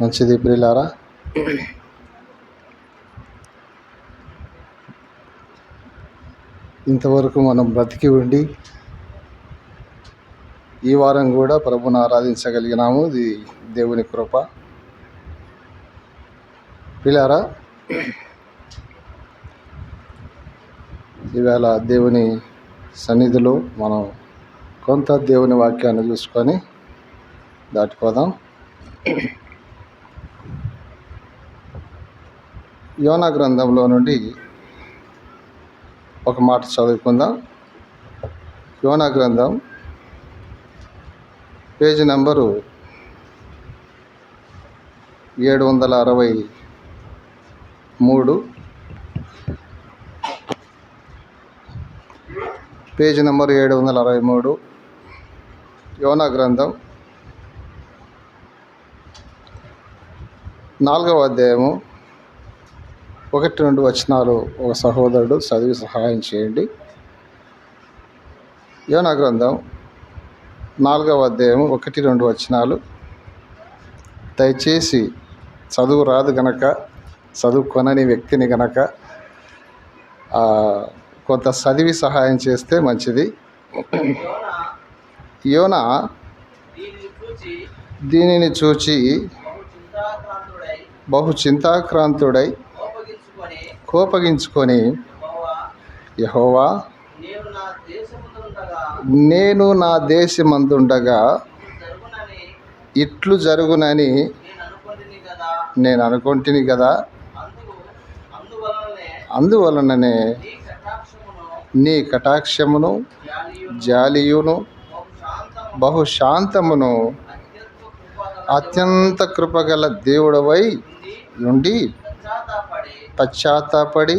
మంచిది ప్రియులారా? ఇంతవరకు మనం బ్రతికి ఉండి ఈ వారం కూడా ప్రభుని ఆరాధించగలిగినాము. ఇది దేవుని కృప. పిల్లారా ఈవేళ దేవుని సన్నిధిలో మనం కొంత దేవుని వాక్యాన్ని చూసుకొని దాటిపోదాం. యోనా గ్రంథంలో నుండి ఒక మాట చదువుకుందాం. యోనా గ్రంథం పేజీ నెంబరు ఏడు వందల అరవై మూడు. పేజీ నెంబర్ ఏడు వందల అరవై మూడు. యోనా గ్రంథం నాలుగవ అధ్యాయము ఒకటి రెండు వచనాలు ఒక సహోదరుడు చదివి సహాయం చేయండి. యోనా గ్రంథం నాలుగవ అధ్యాయం ఒకటి రెండు వచనాలు. దయచేసి చదువు రాదు గనక చదువుకొనని వ్యక్తిని గనక కొంత చదివి సహాయం చేస్తే మంచిది. యోన దీనిని చూచి బహు చింతాక్రాంతుడై కోపగించుకొని యెహోవా యహోవా నేను నా దేశమందుండగా ఇట్లు జరుగునని నేను అనుకుంటుని కదా అందువలననే నీ కటాక్షమును జాలియును బహుశాంతమును అత్యంత కృపగల దేవుడవై ఉండి నుండి పశ్చాత్తాపడి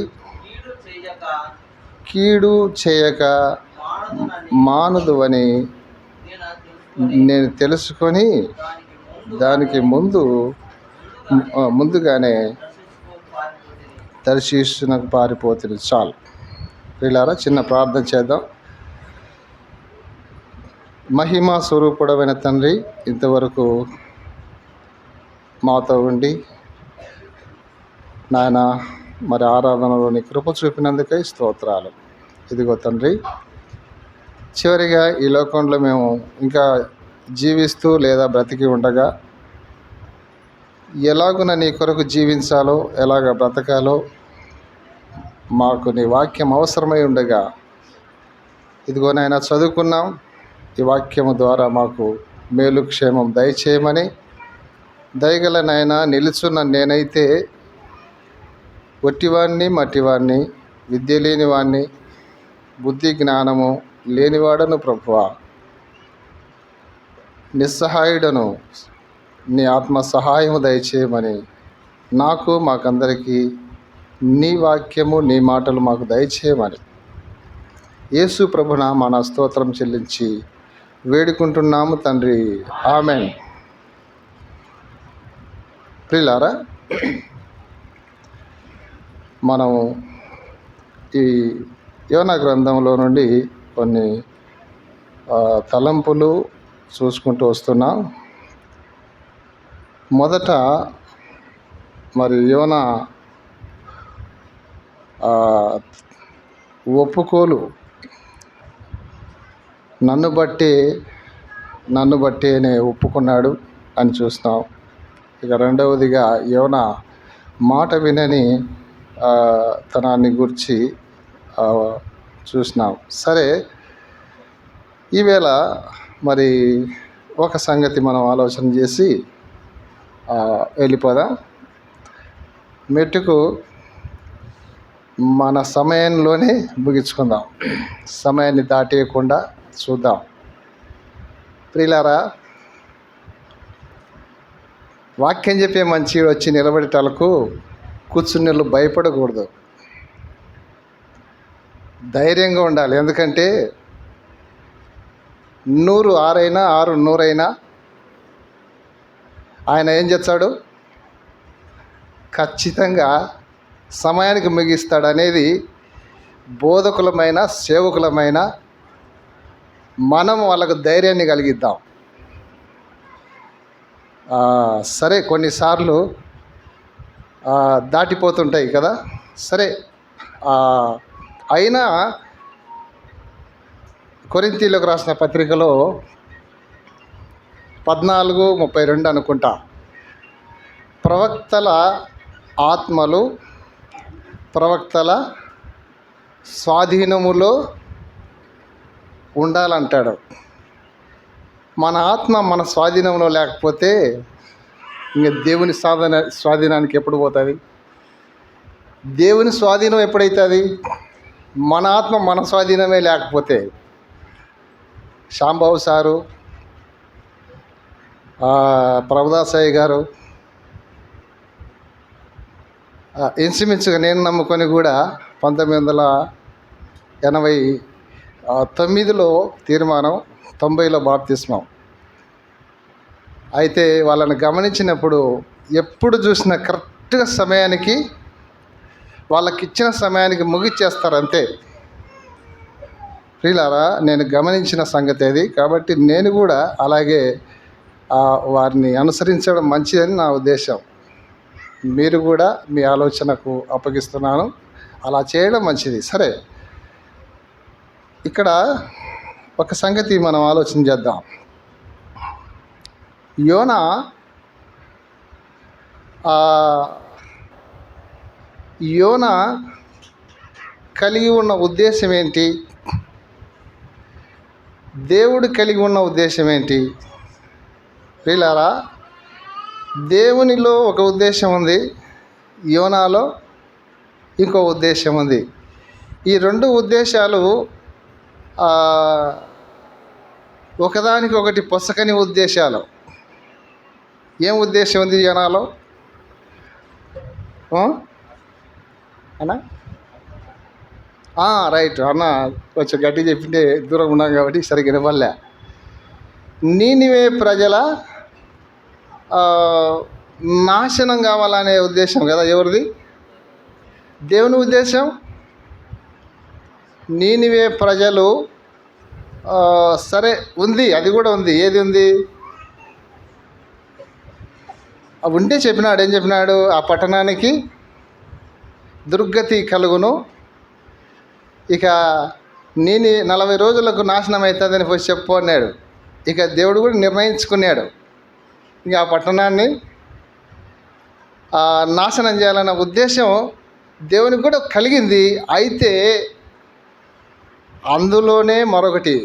కీడు చేయక మానదు అని నేను తెలుసుకొని దానికి ముందు ముందుగానే దర్శిస్తున్నకు పారిపోతుంది చాలు. వీళ్ళారా చిన్న ప్రార్థన చేద్దాం. మహిమా స్వరూపుడమైన తండ్రి ఇంతవరకు మాతో ఉండి నాయన మరి ఆరాధనలోని కృప చూపినందుకై స్తోత్రాలు. ఇదిగో తండ్రి చివరిగా ఈ లోకంలో మేము ఇంకా జీవిస్తూ లేదా బ్రతికి ఉండగా ఎలాగున నీ కొరకు జీవించాలో ఎలాగ బ్రతకాలో మాకు నీ వాక్యం అవసరమై ఉండగా ఇదిగో నాయన చదువుకున్నాం. ఈ వాక్యము ద్వారా మాకు మేలు క్షేమం దయచేయమని దయగల నాయన నిలుచున్న నేనైతే ఒట్టివాణ్ణి మట్టివాణ్ణి విద్య లేనివాణ్ణి బుద్ధి జ్ఞానము లేనివాడను ప్రభువా. నిస్సహాయుడను నీ ఆత్మ సహాయము దయచేయమని నాకు మాకందరికీ నీ వాక్యము నీ మాటలు మాకు దయచేయమని. యేసు ప్రభున మన స్తోత్రం చెల్లించి వేడుకుంటున్నాము తండ్రి. ఆమెన్. ప్రిలారా మనం ఈ యోనా గ్రంథంలో నుండి కొన్ని తలంపులు చూసుకుంటూ వస్తున్నాం. మొదట మరి యోన ఒప్పుకోలు. నన్ను బట్టి నన్ను బట్టి అనే ఒప్పుకున్నాడు అని చూస్తున్నాం. ఇక రెండవదిగా యోన మాట వినని తనాన్ని గురించి చూసినాం. సరే ఈవేళ మరి ఒక సంగతి మనం ఆలోచన చేసి వెళ్ళిపోదాం. మెట్టుకు మన సమయంలోనే ముగించుకుందాం. సమయాన్ని దాటేయకుండా చూద్దాం. ప్రిలారా వాక్యం చెప్పే మంచి వచ్చి నిలబడేటలకు కూర్చుని భయపడకూడదు. ధైర్యంగా ఉండాలి. ఎందుకంటే నూరు ఆరైనా ఆరు నూరైనా ఆయన ఏం చేస్తాడు? ఖచ్చితంగా సమయానికి ముగిస్తాడు అనేది బోధకులమైన సేవకులమైన మనం వాళ్ళకు ధైర్యాన్ని కలిగిద్దాం. సరే కొన్నిసార్లు దాటిపోతుంటాయి కదా? సరే అయినా కొరింతీలకు రాసిన పత్రికలో పద్నాలుగు ముప్పై రెండు అనుకుంటా. ప్రవక్తల ఆత్మలు ప్రవక్తల స్వాధీనములో ఉండాలంటాడు. మన ఆత్మ మన స్వాధీనంలో లేకపోతే ఇంకా దేవుని సాధన స్వాధీనానికి ఎప్పుడు పోతుంది? దేవుని స్వాధీనం ఎప్పుడైతుంది? మన ఆత్మ మన స్వాధీనమే లేకపోతే. శాంబాబు సారు ప్రభుదాసాయి గారు ఆ, ఇంచుమించుగా నేను నమ్ముకొని కూడా పంతొమ్మిది వందల ఎనభై తొమ్మిదిలో తీర్మానం తొంభైలో బాప్తిస్మం. అయితే వాళ్ళని గమనించినప్పుడు ఎప్పుడు చూసిన కరెక్ట్గా సమయానికి వాళ్ళకి ఇచ్చిన సమయానికి ముగిచ్చేస్తారు అంతే ప్రియులారా నేను గమనించిన సంగతి అది. కాబట్టి నేను కూడా అలాగే వారిని అనుసరించడం మంచిదని నా ఉద్దేశం. మీరు కూడా మీ ఆలోచనకు అప్పగిస్తున్నాను. అలా చేయడం మంచిది. సరే. ఇక్కడ ఒక సంగతి మనం ఆలోచన చేద్దాం. యోన యోన కలిగి ఉన్న ఉద్దేశం ఏంటి? దేవుడు కలిగి ఉన్న ఉద్దేశం ఏంటి? వీళ్ళారా దేవునిలో ఒక ఉద్దేశం ఉంది యోనాలో ఇంకో ఉద్దేశం ఉంది. ఈ రెండు ఉద్దేశాలు ఒకదానికొకటి ఒకదానికి ఒకటి పొసకని ఉద్దేశాలు. ఏం ఉద్దేశం ఉంది జనాలు అన్నా? రైట్. అన్న కొంచెం గట్టి చెప్పింటే దూరం ఉన్నాం కాబట్టి సరిగ్గా వినవల్లే నీనివే ప్రజల నాశనం కావాలనే ఉద్దేశం కదా ఎవరిది? దేవుని ఉద్దేశం? నీనివే ప్రజలు సరే ఉంది. అది కూడా ఉంది. ఏది ఉంది? ఉంటే చెప్పినాడు ఏం చెప్పినాడు? ఆ పట్టణానికి దుర్గతి కలుగును. ఇక నేను నలభై రోజులకు నాశనం అవుతుందని పోయి చెప్పు అన్నాడు. ఇక దేవుడు కూడా నిర్ణయించుకున్నాడు. ఇక ఆ పట్టణాన్ని నాశనం చేయాలన్న ఉద్దేశం దేవునికి కూడా కలిగింది. అయితే అందులోనే మరొకటి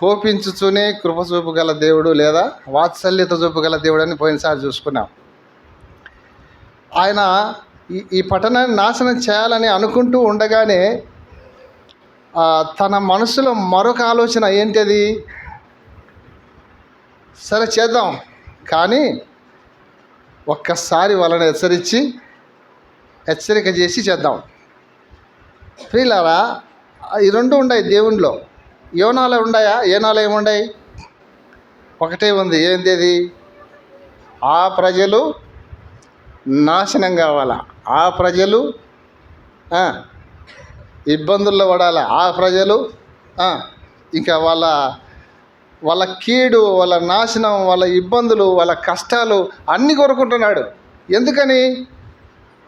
కోపించుతూనే కృప చూపగల దేవుడు లేదా వాత్సల్యత చూపగల దేవుడు అని పోయినసారి చూసుకున్నాం. ఆయన ఈ ఈ పట్టణాన్ని నాశనం చేయాలని అనుకుంటూ ఉండగానే తన మనసులో మరొక ఆలోచన ఏంటది? సరే చేద్దాం. కానీ ఒక్కసారి వాళ్ళని హెచ్చరించి హెచ్చరిక చేసి చేద్దాం. ప్రియులారా ఈ రెండు ఉన్నాయి దేవునిలో. యోనాలు ఉన్నాయా ఏనాలు ఏముండాయి? ఒకటే ఉంది. ఏంది అది? ఆ ప్రజలు నాశనం కావాలా? ఆ ప్రజలు ఇబ్బందుల్లో పడాలి? ఆ ప్రజలు ఇంకా వాళ్ళ వాళ్ళ కీడు వాళ్ళ నాశనం వాళ్ళ ఇబ్బందులు వాళ్ళ కష్టాలు అన్నీ కోరుకుంటున్నాడు. ఎందుకని?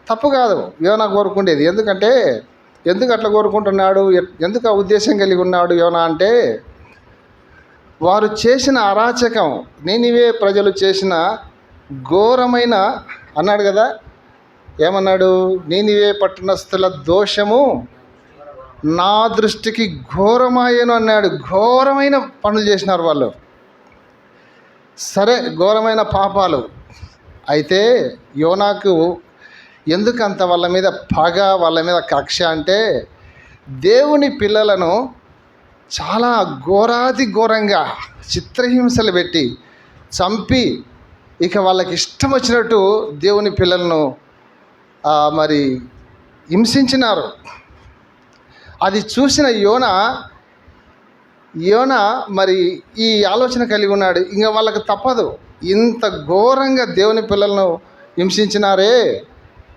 తప్పు కాదు. యోనా కోరుకుండేది. ఎందుకంటే ఎందుకు అట్లా కోరుకుంటున్నాడు? ఎందుకు ఆ ఉద్దేశం కలిగి ఉన్నాడు యోనా అంటే వారు చేసిన అరాచకం నేనివే ప్రజలు చేసిన ఘోరమైన అన్నాడు కదా ఏమన్నాడు? నేనివే పట్టణస్థుల దోషము నా దృష్టికి ఘోరమాయను అన్నాడు. ఘోరమైన పనులు చేసినారు వాళ్ళు. సరే ఘోరమైన పాపాలు. అయితే యోనాకు ఎందుకు అంత వాళ్ళ మీద పగ వాళ్ళ మీద కక్ష అంటే దేవుని పిల్లలను చాలా ఘోరాతి ఘోరంగా చిత్రహింసలు పెట్టి చంపి ఇక వాళ్ళకి ఇష్టం వచ్చినట్టు దేవుని పిల్లలను మరి హింసించినారు. అది చూసిన యోన యోన మరి ఈ ఆలోచన కలిగి ఉన్నాడు. ఇంకా వాళ్ళకి తప్పదు. ఇంత ఘోరంగా దేవుని పిల్లలను హింసించినారే.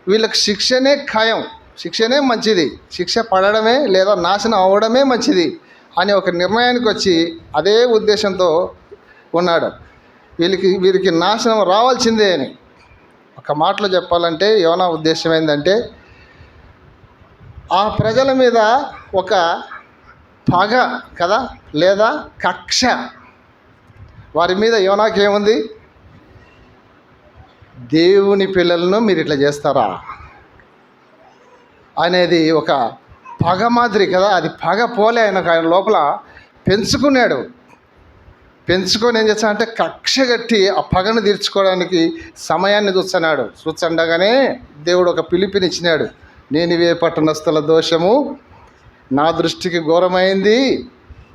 వీళ్ళకి శిక్షనే ఖాయం. శిక్షనే మంచిది. శిక్ష పడడమే లేదా నాశనం అవ్వడమే మంచిది అనే ఒక నిర్ణయానికి వచ్చి అదే ఉద్దేశంతో ఉన్నాడు. వీళ్ళకి వీరికి నాశనం రావాల్సిందే అని. ఒక మాటలో చెప్పాలంటే యోనా ఉద్దేశం ఏంటంటే ఆ ప్రజల మీద ఒక పగ కదా లేదా కక్ష. వారి మీద యోనాకేముంది దేవుని పిల్లలను మీరు ఇట్లా చేస్తారా? అనేది ఒక పగ మాదిరి కదా అది పగ పోలే ఆయన ఆయన లోపల పెంచుకున్నాడు. పెంచుకొని ఏం చేస్తానంటే కక్ష కట్టి ఆ పగను తీర్చుకోవడానికి సమయాన్ని చూస్తున్నాడు. చూస్తుండగానే దేవుడు ఒక పిలిపినిచ్చినాడు. నేను ఇవే పట్టణస్థల దోషము నా దృష్టికి ఘోరమైంది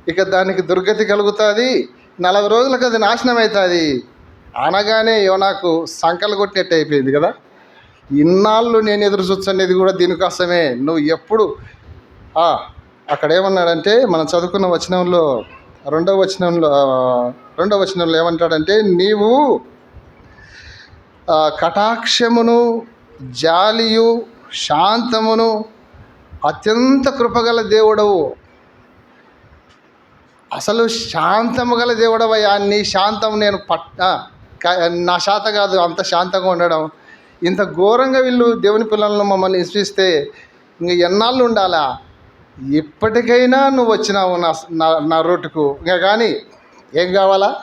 ఇక దానికి దుర్గతి కలుగుతుంది నలభై రోజులకు అది నాశనం అవుతుంది అనగానే యోనాకు సంకలు కొట్టినట్టు అయిపోయింది కదా. ఇన్నాళ్ళు నేను ఎదురు చూచనేది కూడా దీనికోసమే. నువ్వు ఎప్పుడు అక్కడ ఏమన్నాడంటే మనం చదువుకున్న వచనంలో రెండవ వచనంలో రెండవ వచనంలో ఏమంటాడంటే నీవు కటాక్షమును జాలియు శాంతమును అత్యంత కృపగల దేవుడవు. అసలు శాంతము గల దేవుడవయ్యా. నీ శాంతం నేను పట్ నా శాత కాదు అంత శాంతంగా ఉండడం. ఇంత ఘోరంగా వీళ్ళు దేవుని పిల్లలను మమ్మల్ని హింసిస్తే ఇంక ఎన్నాళ్ళు ఉండాలా? ఇప్పటికైనా నువ్వు వచ్చినావు నా నా రూటుకు. ఇంకా కానీ ఏం కావాలా?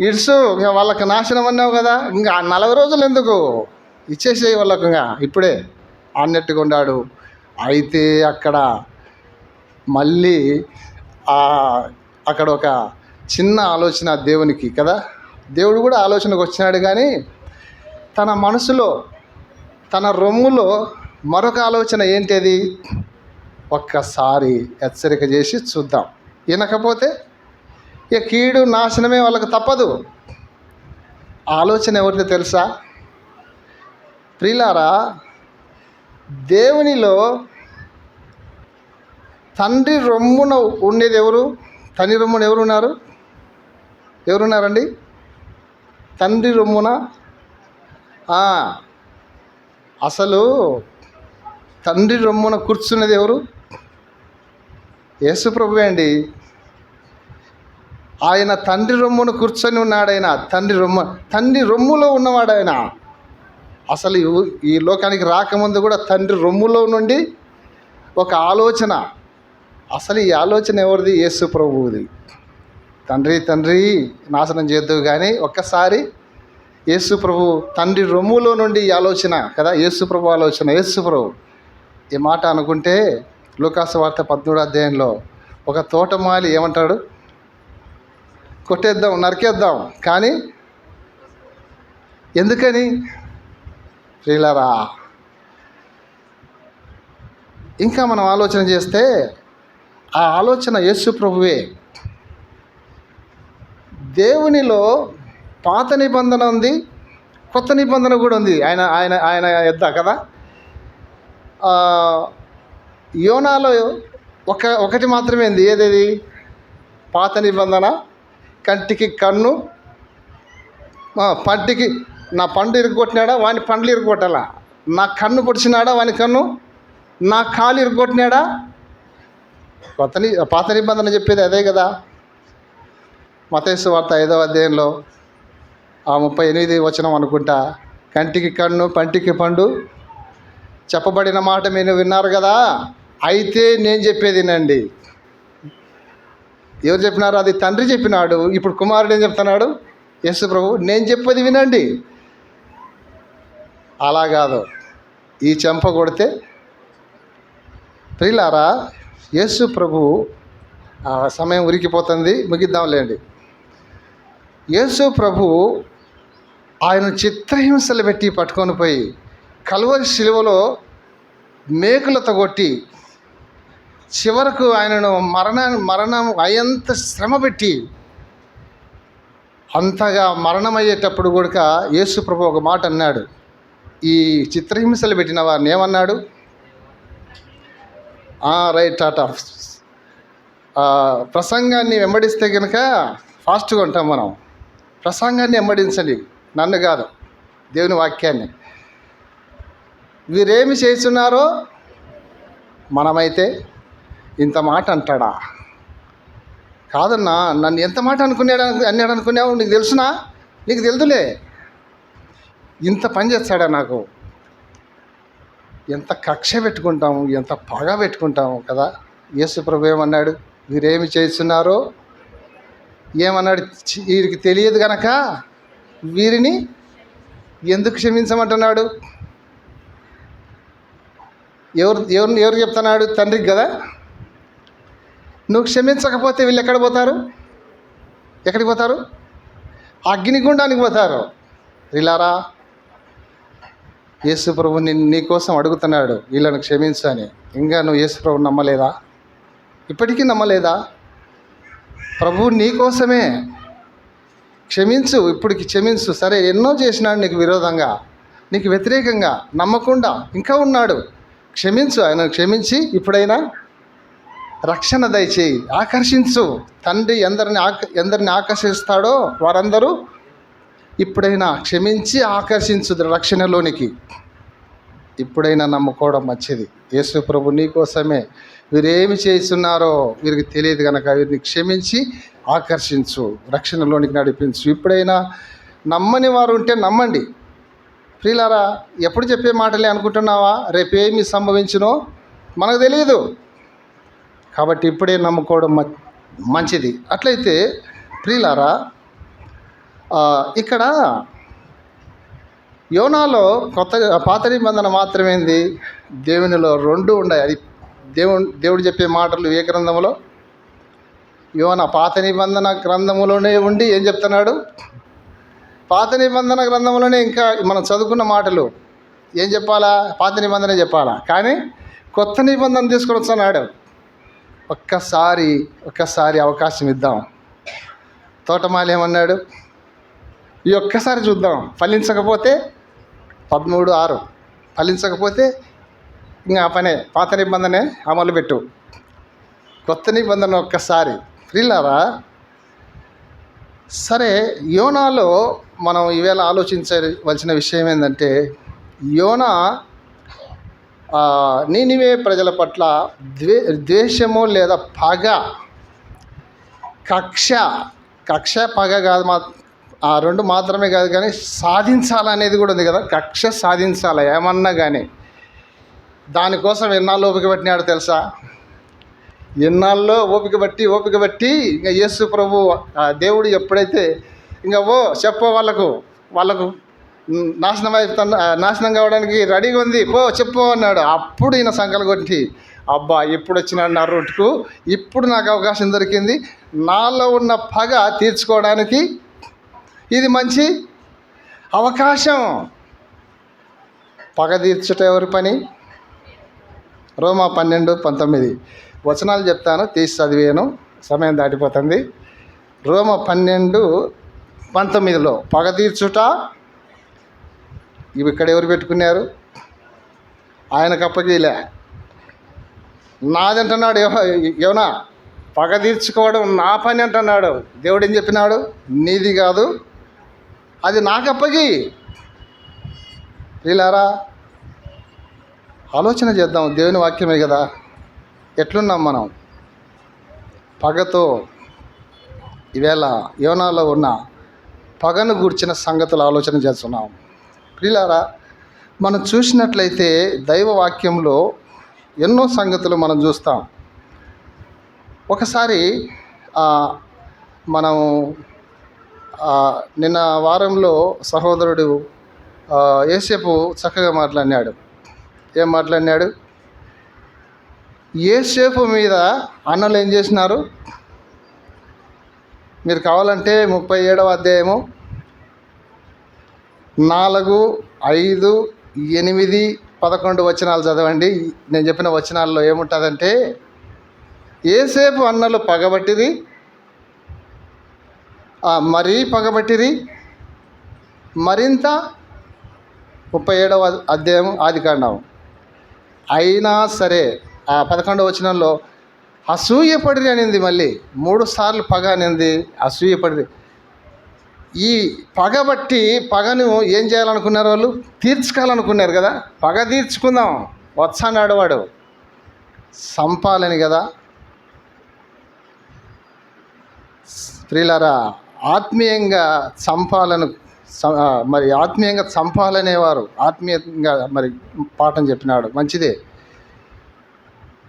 ఇడ్సు ఇంకా వాళ్ళకి నాశనం అన్నావు కదా ఇంకా ఆ నలభై రోజులు ఎందుకు? ఇచ్చేసేయి వాళ్ళకు ఇంకా ఇప్పుడే అన్నట్టుగా ఉన్నాడు అయితే అక్కడ మళ్ళీ అక్కడ ఒక చిన్న ఆలోచన దేవునికి కదా? దేవుడు కూడా ఆలోచనకు వచ్చినాడు కానీ తన మనసులో తన రొమ్ములో మరొక ఆలోచన ఏంటిది? ఒక్కసారి హెచ్చరిక చేసి చూద్దాం. వినకపోతే ఇక కీడు నాశనమే వాళ్ళకు తప్పదు. ఆలోచన ఎవరిదో తెలుసా? ప్రిలారా దేవునిలో తండ్రి రొమ్మున ఉండేది ఎవరు? తండ్రి రొమ్మున ఎవరున్నారు ఎవరున్నారండి? తండ్రి రొమ్మున అసలు తండ్రి రొమ్మున కూర్చున్నది ఎవరు? యేసుప్రభు అండి. ఆయన తండ్రి రొమ్మున కూర్చొని ఉన్నాడు తండ్రి రొమ్మ తండ్రి రొమ్ములో ఉన్నవాడు ఆయన అసలు ఈ- ఈ లోకానికి రాకముందు కూడా తండ్రి రొమ్ములో నుండి ఒక ఆలోచన అసలు ఈ ఆలోచన ఎవరిది? యేసు ప్రభువుది. తండ్రి తండ్రి నాశనం చేద్దు కానీ ఒక్కసారి యేసు ప్రభు తండ్రి రొమ్ములో నుండి ఈ ఆలోచన కదా? యేసు ప్రభు ఆలోచన యేసు ప్రభు. ఈ మాట అనుకుంటే లూకాసు వార్త పద్మూడు అధ్యాయంలో ఒక తోటమాలి ఏమంటాడు? కొట్టేద్దాం నరికేద్దాం. కానీ ఎందుకని? ప్రియులరా ఇంకా మనం ఆలోచన చేస్తే ఆ ఆలోచన యేసు ప్రభువే దేవునిలో పాత నిబంధన ఉంది కొత్త నిబంధన కూడా ఉంది. ఆయన ఆయన ఆయన ఎద్ద కదా? యోనాలో ఒక ఒకటి మాత్రమే ఉంది. ఏదేది? పాత నిబంధన. కంటికి కన్ను పంటికి నా పండు ఇరుగొట్టినాడా వాని పండ్లు ఇరుగొట్టాలా నా కన్ను పొడిచినాడా వాని కన్ను? నా కాలు ఇరుగొట్టినాడా కొత్త ని పాత నిబంధన చెప్పేది అదే కదా. మతేసు వార్త ఐదవ అధ్యాయంలో ఆ ముప్పై ఎనిమిది వచనం అనుకుంటా కంటికి కన్ను పంటికి పండు చెప్పబడిన మాట మీరు విన్నారు కదా? అయితే నేను చెప్పేది వినండి. ఎవరు చెప్పినారు? అది తండ్రి చెప్పినాడు. ఇప్పుడు కుమారుడు ఏం చెప్తున్నాడు? యేసు ప్రభు నేను చెప్పేది వినండి. అలా కాదు. ఈ చెంప కొడితే ప్రియులారా యేసు ప్రభు ఆ సమయం ఉరికిపోతుంది. ముగిద్దాంలేండి యేసు ప్రభు ఆయన చిత్రహింసలు పెట్టి పట్టుకొని పోయి కలువరి శిలువలో మేకులతో కొట్టి చివరకు ఆయనను మరణ మరణం అయ్యంత శ్రమ పెట్టి అంతగా మరణమయ్యేటప్పుడు కూడా యేసు ప్రభు ఒక మాట అన్నాడు. ఈ చిత్రహింసలు పెట్టిన వారిని ఏమన్నాడు? రైట్ టాటా. ప్రసంగాన్ని వెంబడిస్తే కనుక ఫాస్ట్గా ఉంటాం మనం. ప్రసంగాన్ని వెంబడించండి నన్ను కాదు దేవుని వాక్యాన్ని. వీరేమి చేస్తున్నారో మనమైతే ఇంత మాట అంటాడా? కాదన్నా నన్ను ఎంత మాట అనుకున్నాడు అన్నాడు అనుకున్నావు? నీకు తెలుసునా? నీకు తెలుదులే. ఇంత పని చేస్తాడా నాకు? ఎంత కక్ష పెట్టుకుంటాము? ఎంత పగ పెట్టుకుంటాము కదా? యేసు ప్రభు ఏమన్నాడు? వీరేమి చేస్తున్నారో ఏమన్నాడు? వీరికి తెలియదు గనక వీరిని ఎందుకు క్షమించమంటున్నాడు? ఎవరు ఎవరు ఎవరు చెప్తున్నాడు? తండ్రికి కదా. నువ్వు క్షమించకపోతే వీళ్ళు ఎక్కడ పోతారు? ఎక్కడికి పోతారు? అగ్నిగుండానికి పోతారు. రిలారా యేసు ప్రభు నిన్ను నీ కోసం అడుగుతున్నాడు వీళ్ళను క్షమించు అని ఇంకా నువ్వు యేసు ప్రభు నమ్మలేదా? ఇప్పటికీ నమ్మలేదా? ప్రభు నీ కోసమే. క్షమించు ఇప్పటికి క్షమించు. సరే ఎన్నో చేసినాడు నీకు విరోధంగా. నీకు వ్యతిరేకంగా నమ్మకుండా ఇంకా ఉన్నాడు. క్షమించు ఆయన క్షమించి ఇప్పుడైనా రక్షణ దయచేయి. ఆకర్షించు. తండ్రి ఎందరిని ఆక ఎందరిని ఆకర్షిస్తాడో వారందరూ ఇప్పుడైనా క్షమించి ఆకర్షించు రక్షణలోనికి. ఇప్పుడైనా నమ్ముకోవడం మంచిది. యేసు ప్రభు నీ కోసమే వీరేమి చేస్తున్నారో వీరికి తెలియదు కనుక వీరిని క్షమించి ఆకర్షించు రక్షణలోనికి నడిపించు. ఇప్పుడైనా నమ్మని వారు ఉంటే నమ్మండి. ప్రియులారా ఎప్పుడు చెప్పే మాటలే అనుకుంటున్నావా? రేపేమి సంభవించునో మనకు తెలియదు కాబట్టి ఇప్పుడే నమ్ముకోవడం మ- మంచిది. అట్లయితే ప్రియులారా ఇక్కడ యోనాలో కొత్త పాత నిబంధన మాత్రమేంది? దేవునిలో రెండు ఉన్నాయి అది దేవుడు దేవుడు చెప్పే మాటలు ఏ గ్రంథంలో యోన పాత నిబంధన గ్రంథములోనే ఉండి ఏం చెప్తున్నాడు? పాత నిబంధన గ్రంథంలోనే ఇంకా మనం చదువుకున్న మాటలు. ఏం చెప్పాలా? పాత నిబంధన చెప్పాలా? కానీ కొత్త నిబంధన తీసుకొని వస్తున్నాడు. ఒక్కసారి ఒక్కసారి అవకాశం ఇద్దాం. తోటమాలి ఏమన్నాడు? ఈ ఒక్కసారి చూద్దాం. ఫలించకపోతే పదమూడు ఆరు. ఫలించకపోతే ఇంకా ఆ పనే పాత నిబంధనే అమలు పెట్టు. కొత్త నిబంధన ఒక్కసారి. ఫ్రీలారా సరే యోనాలో మనం ఈవేళ ఆలోచించవలసిన విషయం ఏంటంటే యోనా ఆ, నీనివే ప్రజల పట్ల ద్వే ద్వేషము లేదా పగ కక్ష కక్ష పగ కాదు మా ఆ రెండు మాత్రమే కాదు కానీ సాధించాలనేది కూడా ఉంది కదా. కక్ష సాధించాలి? ఏమన్నా కానీ దానికోసం ఎన్నాళ్ళు ఓపిక పట్టినాడు తెలుసా? ఎన్నాళ్ళో ఓపిక బట్టి ఓపిక బట్టి ఇంకా యేసు ప్రభు ఆ దేవుడు ఎప్పుడైతే ఇంకా ఓ చెప్పో వాళ్ళకు వాళ్ళకు నాశనం అయిపోతున్న నాశనం కావడానికి రెడీగా ఉంది పో చెప్పు అన్నాడు. అప్పుడు ఈయన సంకలు కొట్టి అబ్బా ఎప్పుడు వచ్చినాడు నా రూట్కు? ఇప్పుడు నాకు అవకాశం దొరికింది. నాలో ఉన్న పగ తీర్చుకోవడానికి ఇది మంచి అవకాశం. పగ తీర్చుట ఎవరి పని? రోమా పన్నెండు పంతొమ్మిది. వచనాలు చెప్తాను తీసి చదివాను సమయం దాటిపోతుంది. రోమ పన్నెండు పంతొమ్మిదిలో పగ తీర్చుట. ఇవి ఇక్కడ ఎవరు పెట్టుకున్నారు? ఆయనకు అప్పగీలే. నాదంటున్నాడు యోనా పగ తీర్చుకోవడం నా పని అంటున్నాడు. దేవుడు ఏం చెప్పినాడు? నీది కాదు అది నాకు అప్పగి ఆలోచన చేద్దాం. దేవుని వాక్యమే కదా. ఎట్లున్నాం మనం? పగతో ఈవేళ యోనాలో ఉన్న పగను గూర్చిన సంగతులు ఆలోచన చేస్తున్నాం. ప్రియులారా మనం చూసినట్లయితే దైవ వాక్యంలో ఎన్నో సంగతులు మనం చూస్తాం. ఒకసారి మనం నిన్న వారంలో సహోదరుడు ఏసేపు చక్కగా మాట్లాడినాడు. ఏం మాట్లాడినాడు? ఏసేపు మీద అన్నలు ఏం చేసినారు? మీరు కావాలంటే ముప్పై ఏడవ అధ్యాయము నాలుగు ఐదు ఎనిమిది పదకొండు వచనాలు చదవండి. నేను చెప్పిన వచనాల్లో ఏముంటుందంటే ఏసేపు అన్నలు పగబట్టిది మరీ పగబట్టిరి. మరింత ముప్పై ఏడవ అధ్యాయం ఆది కాండం. అయినా సరే ఆ పదకొండవ వచనంలో అసూయపడిరి అనింది మళ్ళీ. మూడు సార్లు పగ అనింది అసూయపడిరి. ఈ పగబట్టి పగను ఏం చేయాలనుకున్నారు వాళ్ళు? తీర్చుకోవాలనుకున్నారు కదా? పగ తీర్చుకుందాం. వచ్చాడు వాడు. సంపాలని కదా. స్త్రీలరా ఆత్మీయంగా చంపాలను మరి ఆత్మీయంగా చంపాలనేవారు ఆత్మీయంగా మరి పాఠం చెప్పినాడు. మంచిదే.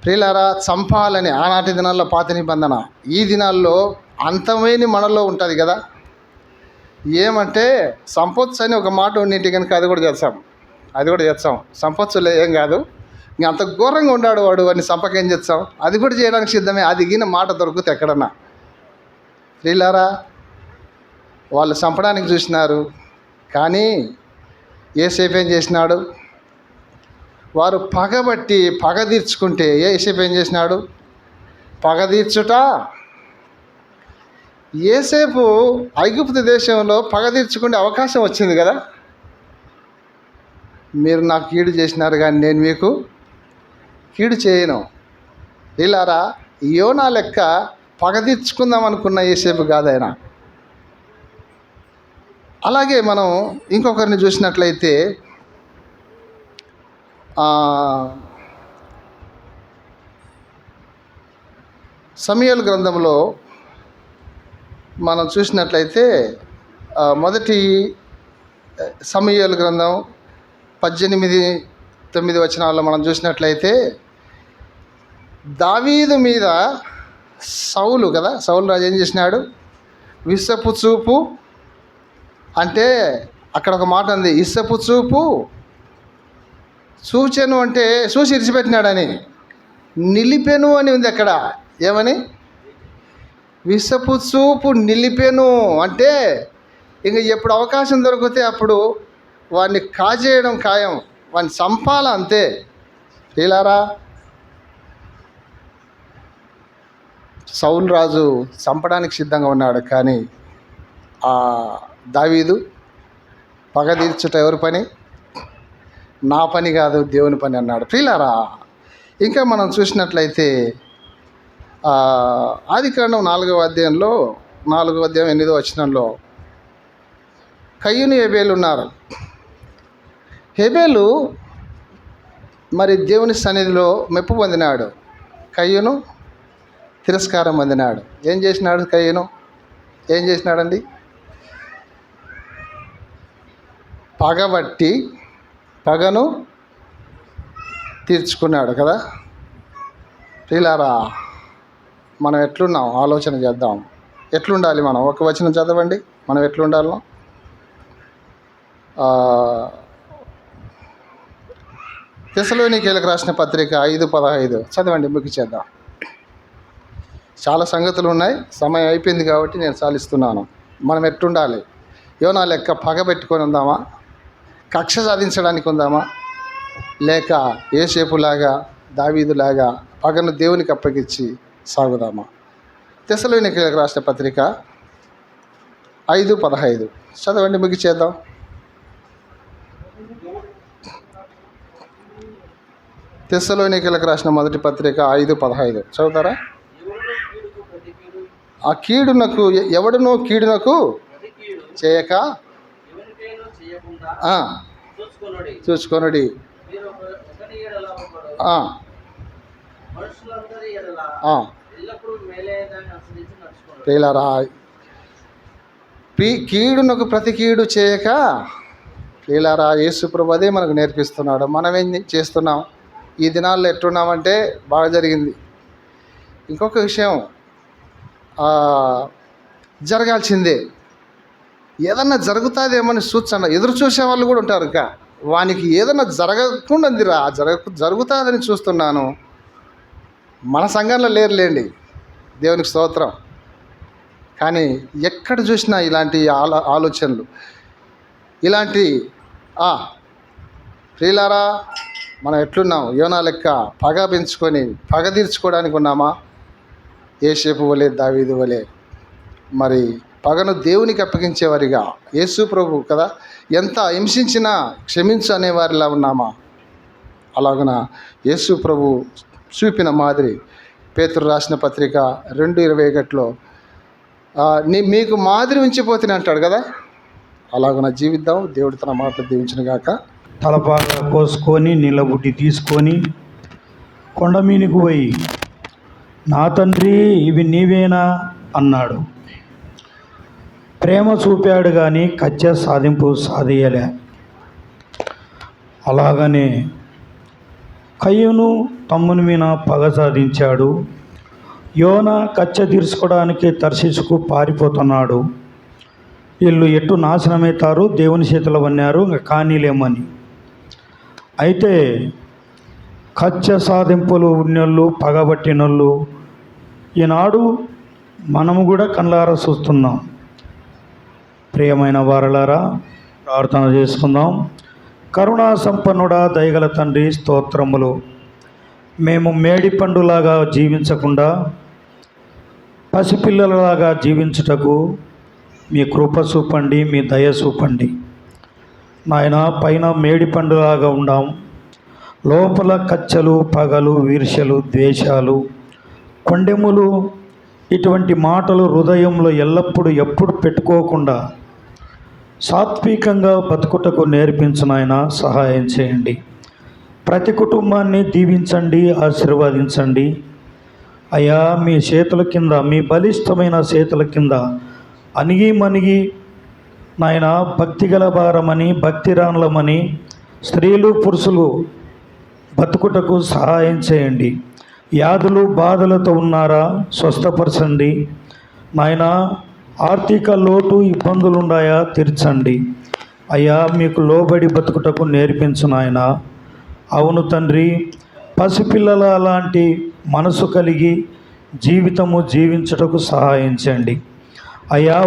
ప్రియులారా చంపాలని ఆనాటి దినాల్లో పాత నిబంధన. ఈ దినాల్లో అంతమైన మనలో ఉంటుంది కదా. ఏమంటే సంపత్స్ అని ఒక మాట ఉండింటి కనుక అది కూడా చేస్తాం. అది కూడా చేస్తాం. సంపత్సులే ఏం కాదు. ఇంక అంత ఘోరంగా ఉన్నాడు వాడు అని సంపకేం చేస్తాం? అది కూడా చేయడానికి సిద్ధమే. అది గిన మాట దొరుకుతుంది ఎక్కడన్నా. ప్రియులారా వాళ్ళు చంపడానికి చూసినారు. కానీ ఏసేపు ఏం చేసినాడు? వారు పగబట్టి పగ తీర్చుకుంటే ఏసేపు ఏం చేసినాడు? పగ తీర్చుట? ఏసేపు ఐగుప్తు దేశంలో పగ తీర్చుకునే అవకాశం వచ్చింది కదా? మీరు నాకు కీడు చేసినారు కానీ నేను మీకు కీడు చేయను. ఇలారా యోనా లెక్క పగ తీర్చుకుందాం అనుకున్న ఏసేపు కాదైనా. అలాగే మనం ఇంకొకరిని చూసినట్లయితే ఆ, సమయల్ గ్రంథంలో మనం చూసినట్లయితే మొదటి సమయల్ గ్రంథం పద్దెనిమిది తొమ్మిది వచనాల్లో మనం చూసినట్లయితే దావీదు మీద సౌలు కదా సౌలు రాజు ఏం చేసినాడు? విసపు చూపు అంటే అక్కడ ఒక మాట ఉంది ఇసపు చూపు. చూచెను అంటే చూసి ఇరిచిపెట్టినాడని నిలిపెను అని ఉంది అక్కడ. ఏమని? విసపు చూపు నిలిపెను అంటే ఇంక ఎప్పుడు అవకాశం దొరికితే అప్పుడు వాడిని కాజేయడం ఖాయం వాడిని చంపాల అంతే. ఇలారా సౌలు రాజు చంపడానికి సిద్ధంగా ఉన్నాడు కానీ ఆ దావీదు పగ తీర్చుట ఎవరి పని? నా పని కాదు దేవుని పని అన్నాడు. ప్రియులారా ఇంకా మనం చూసినట్లయితే ఆదికాండం నాలుగవ అధ్యాయంలో నాలుగవ అధ్యాయం ఎనిమిదో వచనంలో కయ్యూని హెబేలు ఉన్నారు. హెబేలు మరి దేవుని సన్నిధిలో మెప్పు పొందినాడు. కయ్యూను తిరస్కారం పొందినాడు. ఏం చేసినాడు కయ్యూను? ఏం చేసినాడండి? పగబట్టి పగను తీర్చుకున్నాడు కదా? ప్రియులారా మనం ఎట్లున్నాం? ఆలోచన చేద్దాం. ఎట్లుండాలి మనం? ఒక వచనం చదవండి. మనం ఎట్లుండాలో? తెసలోనికేలకు రాసిన పత్రిక ఐదు పదహైదు. చదవండి ముగిచేద్దాం చాలా సంగతులు ఉన్నాయి. సమయం అయిపోయింది కాబట్టి నేను చాలిస్తున్నాను. మనం ఎట్లుండాలి? యోనా లెక్క పగ పెట్టుకొని ఉందామా? కక్ష సాధించడానికి ఉందామా? లేక ఏసేపులాగా దావీదులాగా పగను దేవునికి అప్పగించి సాగుదామా? తెసలోనికలకు రాసిన పత్రిక ఐదు పదహైదు. చదవండి ముగిచేద్దాం తెస్సలోనికలకు రాసిన మొదటి పత్రిక ఐదు పదహైదు. చదువుతారా? ఆ కీడునకు ఎ- ఎవడునో కీడునకు చేయక చూసుకొనుడి. చూసుకొనుడి. మీరు ఒక- ఒకని ఎడల ఒకడు. ఆ, మనుషులందరి ఎడల ఆ, ఎల్లప్పుడూ మేలేదాన్ని అనుసరించి నడుచుకోండి. ప్రియులారా పీ కీడునకు ప్రతి కీడు చేయక ప్రియులారా యేసు ప్రభు అదే మనకు నేర్పిస్తున్నాడు. మనం ఏం చేస్తున్నాం? ఈ దినాల్లో ఎట్టున్నామంటే బాగా జరిగింది. ఇంకొక విషయం జరగాల్సిందే. ఏదన్నా జరుగుతుందేమని సూచన ఎదురు చూసే వాళ్ళు కూడా ఉంటారు ఇంకా. వానికి ఏదన్నా జరగకుండా ఉందిరా జరగ జరుగుతుందని చూస్తున్నాను. మన సంఘంలో లేరులేండి. దేవునికి స్తోత్రం. కానీ ఎక్కడ చూసినా ఇలాంటి ఆలో ఆలోచనలు. ఇలాంటి ఆ, ప్రియులారా మనం ఎట్లున్నాం? యోనా లెక్క పగ పెంచుకొని పగ తీర్చుకోవడానికి ఉన్నామా? ఏసేపు వలే దావీదు వలే. మరి పగను దేవునికి అప్పగించేవారిగా. యేసు ప్రభు కదా ఎంత హింసించినా క్షమించు అనేవారిలా ఉన్నామా? అలాగున యేసు ప్రభు చూపిన మాదిరి పేతురు రాసిన పత్రిక రెండు ఇరవై ఒకటిలో నీ మీకు మాదిరి ఉంచిపోతుంది అంటాడు కదా? అలాగున జీవిద్దాం దేవుడు తన మాటలు దీవించిన గాక. తలపాగా కోసుకొని నీళ్ళబుడ్డి తీసుకొని కొండ మీనికి పోయి నా తండ్రి ఇవి నీవేనా? అన్నాడు. ప్రేమ చూపాడు కానీ కచ్చ సాధింపు సాధియలే. అలాగనే కయ్యను తమ్ముని మీద పగ సాధించాడు. యోన కచ్చ తీర్చుకోవడానికి తర్శిసుకు పారిపోతున్నాడు. వీళ్ళు ఎటు నాశనమవుతారు? దేవుని చేతిలో వన్నారు ఇంకా కానీలేమని. అయితే కచ్చ సాధింపులు ఉన్నోళ్ళు పగబట్టినోళ్ళు ఈనాడు మనము కూడా కళ్ళారా చూస్తున్నాం. ప్రియమైన వారలారా ప్రార్థన చేసుకుందాం. కరుణా సంపన్నుడా దయగల తండ్రి స్తోత్రములు. మేము మేడి పండులాగా జీవించకుండా పసిపిల్లలలాగా జీవించుటకు మీ కృప చూపండి మీ దయ చూపండి. నాయన పైన మేడి పండులాగా ఉండాం. లోపల కచ్చలు పగలు వీర్షలు ద్వేషాలు కొండెములు ఇటువంటి మాటలు హృదయంలో ఎల్లప్పుడూ ఎప్పుడు పెట్టుకోకుండా సాత్వికంగా బతుకుటకు నేర్పించిన ఆయన సహాయం చేయండి. ప్రతి కుటుంబాన్ని దీవించండి ఆశీర్వదించండి. అయ్యా మీ చేతుల కింద మీ బలిష్టమైన చేతుల కింద అణిగి మణిగి నాయన భక్తి గల భారమని భక్తిరానులమని స్త్రీలు పురుషులు బతుకుటకు సహాయం చేయండి. వ్యాధులు బాధలతో ఉన్నారా స్వస్థపరచండి. నాయనా ఆర్థిక లోటు ఇబ్బందులున్నాయా తీర్చండి. అయ్యా మీకు లోబడి బతుకుటకు నేర్పించు నాయన. అవును తండ్రి పసిపిల్లల లాంటి మనసు కలిగి జీవితము జీవించుటకు సహాయించండి. అయా